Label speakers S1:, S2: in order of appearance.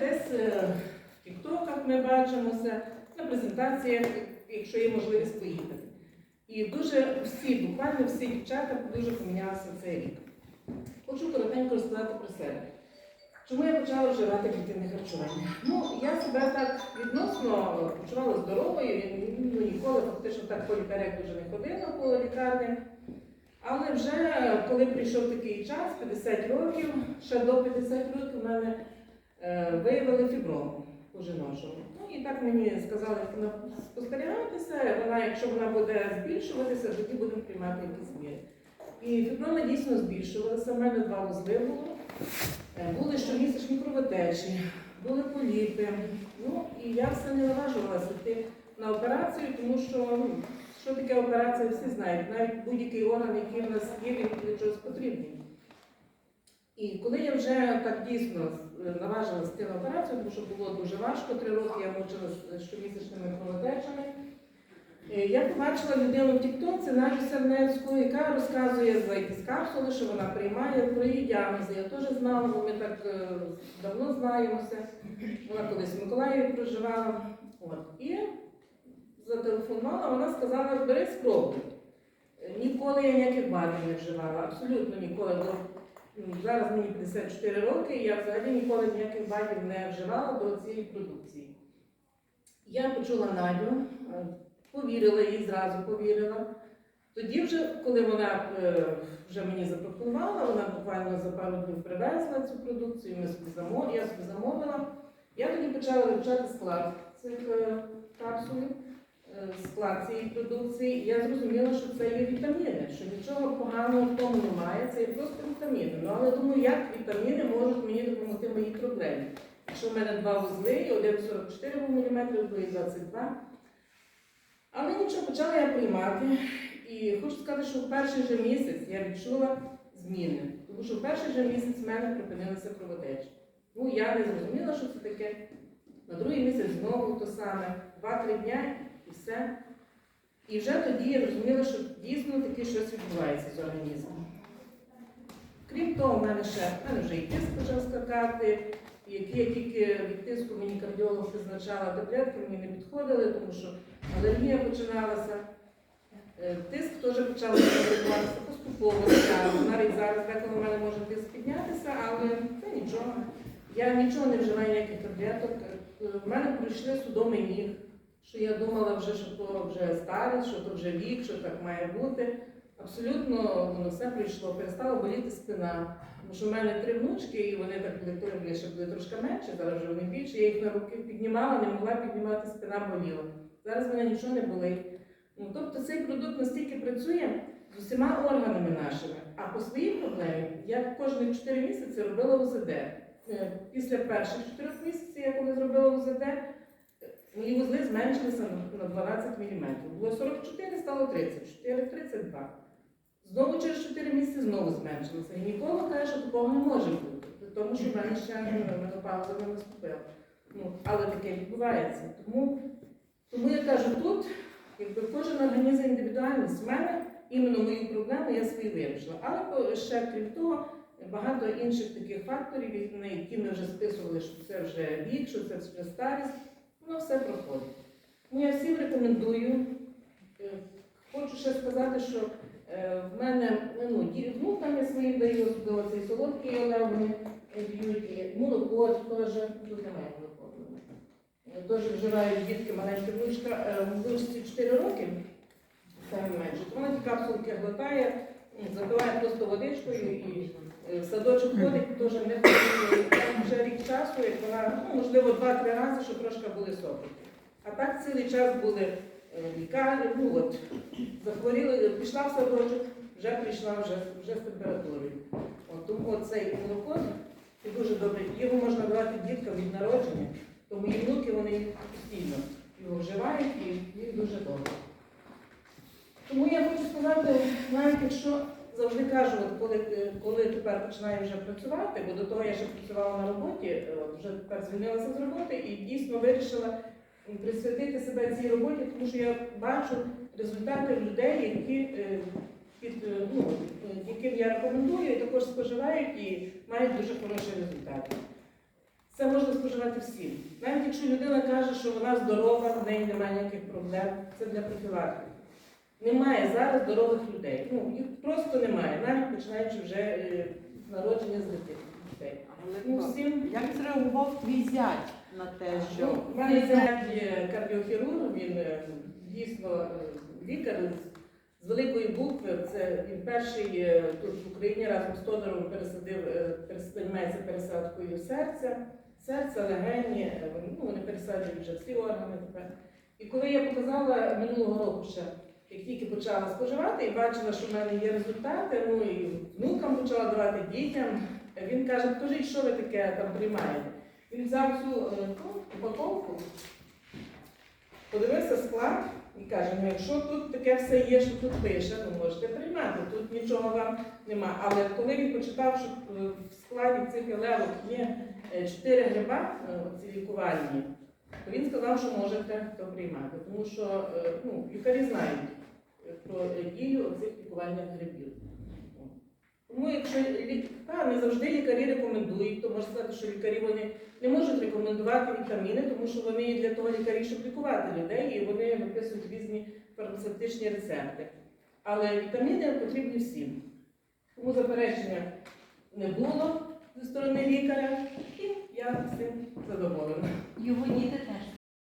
S1: десь е, в тіктоках ми бачимося, на презентаціях, якщо є можливість поїхати. І дуже всі, буквально всі дівчата дуже помінялися цей рік. Хочу коротенько розказати про себе. Чому я почала вживати клітинне харчування? Ну, я себе так відносно почувала здоровою, ну, ніколи фактично так по лікарях дуже не ходила по лікарням. Але вже коли прийшов такий час, 50 років, ще до 50 років, в мене виявили фіброму у жіночому. Ну і так мені сказали на- спостерігатися, вона, якщо вона буде збільшуватися, тоді будемо приймати якісь міри. І фіброми дійсно збільшувалися, в мене два вузли було. Е, Були щомісячні кровотечі, були поліпи. Ну і я все не наважувалася йти на операцію, тому що ну, що таке операція, всі знають. Навіть будь-який орган, який в нас є, він для чогось потрібний. І коли я вже так дійсно е, наважилася йти на операцію, тому що було дуже важко, три роки я мучилася щомісячними кровотечами. Е, Я побачила людину в Тіктоці, Надю Сернецьку, яка розказує за якісь капсули, що вона приймає про її діагнози. Я теж знала, бо ми так е, давно знаємося. Вона колись в Миколаєві проживала. От. І зателефонувала, вона сказала, бери спробуй. Е, Ніколи я ніяких БАДів не вживала, абсолютно ніколи. М, зараз мені 54 роки, і я взагалі ніколи ніяких БАДів не вживала до цієї продукції. Я почула Надю, е, повірила їй, зразу повірила. Тоді вже, коли вона е, вже мені запропонувала, вона буквально за пару днів привезла цю продукцію, ми собі замов... я собі замовила. Я тоді почала вивчати склад цих е, капсулів, склад цієї продукції. Я зрозуміла, що це є вітаміни, що нічого поганого в тому немає, це є просто вітаміни. Ну але думаю, як вітаміни можуть мені допомогти в моїй проблемі. Якщо в мене два вузли, і один 44 мм, другий 22 але нічого, почала я приймати. І хочу сказати, що в перший же місяць я відчула зміни. Тому що в перший же місяць в мене припинилися кровотечі. Ну, я не зрозуміла, що це таке. На другий місяць знову то саме, два-три дня і все. І вже тоді я зрозуміла, що дійсно таке щось відбувається з організмом. Крім того, в мене ще в мене вже і тиск почав скакати, які я тільки від тиску мені кардіолог призначала таблетки, мені не підходили, тому що алергія починалася. Е, Тиск теж почав відбуватися поступово. Навіть зараз деколи в мене може тиск піднятися, але це нічого. Я нічого не вживаю ніяких таблеток. Е, В мене пройшли судомий ніг, що я думала вже, що то вже старість, що то вже вік, що так має бути. Абсолютно воно все прийшло, перестала боліти спина. Тому що в мене три внучки, і вони так були, ще були трошки менші, зараз вже вони більше. Я їх на руки піднімала, не могла піднімати, спина боліла. Зараз в мене нічого не болить. Ну, тобто цей продукт настільки працює з усіма органами нашими. А по своїй проблемі я кожні 4 місяці робила УЗД. Е, Після перших 4 місяців, я коли зробила УЗД, е, мої вузли зменшилися на- на 12 мм. Було 44, стало 34, 32. Знову через 4 місяці знову зменшилося. І ніколи каже, що такого не може бути, тому що в мене ще ну, менопауза не наступила. Ну, але таке відбувається. Тому, тому я кажу, тут якби кожен організм індивідуальність. В мене іменно мою проблему я свої вирішила. Але ще крім того, багато інших таких факторів, на які ми вже списували, що це вже вік, що це вже старість, воно все проходить. Тому я всім рекомендую. Е, Хочу ще сказати, що е, в мене ну, ді- внукам я своїм даю цей солодкий олег, вони е, б'ють, молоко теж, тут немає молоко. Теж вживають дітки маленька внучка, внучці 4 роки, саме менше. Вона ті капсулки глотає, м, запиває просто водичкою і в садочок ходить, теж не ходить. Вже рік часу, як вона, ну, можливо, два-три рази, що трошки були соки. А так цілий час були е, лікарі, ну от, захворіли, пішла в садочок, вже прийшла вже, вже з температурою. От, тому цей молоко і дуже добре. Його можна давати діткам від народження, то мої внуки вони постійно його вживають і їм дуже добре. Тому я хочу сказати, навіть якщо завжди кажу, от коли, е, коли тепер починаю вже працювати, бо до того я ще працювала на роботі, е, вже тепер звільнилася з роботи і дійсно вирішила присвятити себе цій роботі, тому що я бачу результати людей, які е, під, ну, яким я рекомендую, і також споживають і мають дуже хороші результати. Це можна споживати всім. Навіть якщо людина каже, що вона здорова, в неї немає ніяких проблем, це для профілактики. Немає зараз здорових людей. Ну, їх просто немає, навіть починаючи вже е, з народження з дитини. дітей. Ну, всім
S2: як зреагував твій зять на те, що
S1: Ну, в мене зять є кардіохірург, він е, дійсно е, лікар з- з великої букви. Це він перший е, тут в Україні разом з Тодором пересадив, е, перес- займається пересадкою серця, серця, легені, е, вони- ну, вони пересаджують вже всі органи тепер. І коли я показала минулого року ще, як тільки почала споживати і бачила, що в мене є результати, ну і внукам почала давати дітям, він каже, покажіть, що ви таке там приймаєте. Він взяв цю е, упаковку, подивився склад і каже, ну якщо тут таке все є, що тут пише, ну можете приймати, тут нічого вам нема. Але коли він почитав, що е, в складі цих елевок є е, чотири гриба, ці лікувальні, то він сказав, що можете то приймати, тому що ну, лікарі знають про дію цих лікувальних грибів. Тому якщо лі- не завжди лікарі рекомендують, то можна сказати, що лікарі вони не можуть рекомендувати вітаміни, тому що вони для того лікарі, щоб лікувати людей, і вони виписують різні фармацевтичні рецепти. Але вітаміни потрібні всім. Тому заперечення не було зі сторони лікаря, і я з цим задоволена.
S3: Його діти теж